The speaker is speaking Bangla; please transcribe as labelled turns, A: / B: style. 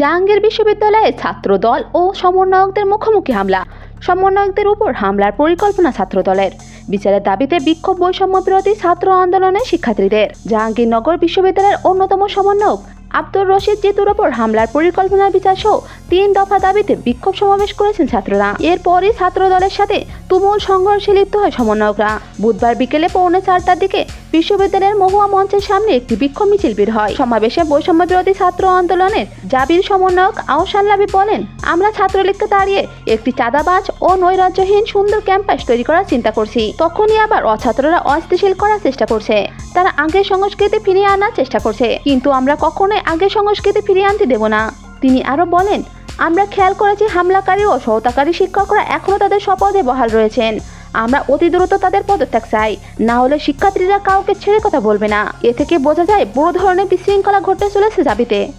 A: জাহাঙ্গীর বিশ্ববিদ্যালয়ে ছাত্রদল ও সমন্বয়কদের মুখোমুখি হামলা। সমন্বয়কদের উপর হামলার পরিকল্পনা ছাত্রদলের। বিচারের দাবিতে বিক্ষোভ বৈষম্য বিরোধী ছাত্র আন্দোলনের শিক্ষার্থীদের। জাহাঙ্গীরনগর বিশ্ববিদ্যালয়ের অন্যতম সমন্বয়ক আব্দুর রশিদ জিতুর ওপর হামলার পরিকল্পনার বিচার সহ তিন দফা দাবিতে বিক্ষোভ সমাবেশ করেছেন ছাত্ররা। এরপরই ছাত্র দলের সাথে তুমুল সংঘর্ষে লিপ্ত হয় সমন্বয়করা। বুধবার বিকেলে পৌনে চারটার দিকে বিশ্ববিদ্যালয়ের মহুয়া মঞ্চের সামনে একটি বিক্ষোভ মিছিল বের হয়। সমাবেশে বৈষম্য বিরোধী ছাত্র আন্দোলনের জাবির সমন্বয়ক আহসান লাবি বলেন, আমরা ছাত্রলীগকে দাঁড়িয়ে একটি চাঁদাবাজ ও নৈরাজ্যহীন সুন্দর ক্যাম্পাস তৈরি করার চিন্তা করছি। তখনই আবার অছাত্ররা অস্থিতিশীল করার চেষ্টা করছে। তারা আগের সংস্কৃতি ফিরিয়ে আনার চেষ্টা করছে। কিন্তু আমরা কখনোই আগের সংস্কৃতি ফিরিয়ে আনতে দেব না। তিনি আরও বলেন, আমরা খেয়াল করেছি হামলাকারী ও সহতাকারী শিক্ষকরা এখনও তাদের স্বপদে বহাল রয়েছেন। আমরা অতি দ্রুত তাদের পদত্যাগ চাই। না হলে শিক্ষার্থীরা কাউকে ছেড়ে কথা বলবে না। এ থেকে বোঝা যায় বড় ধরনের বিশৃঙ্খলা ঘটতে চলেছে জাবিতে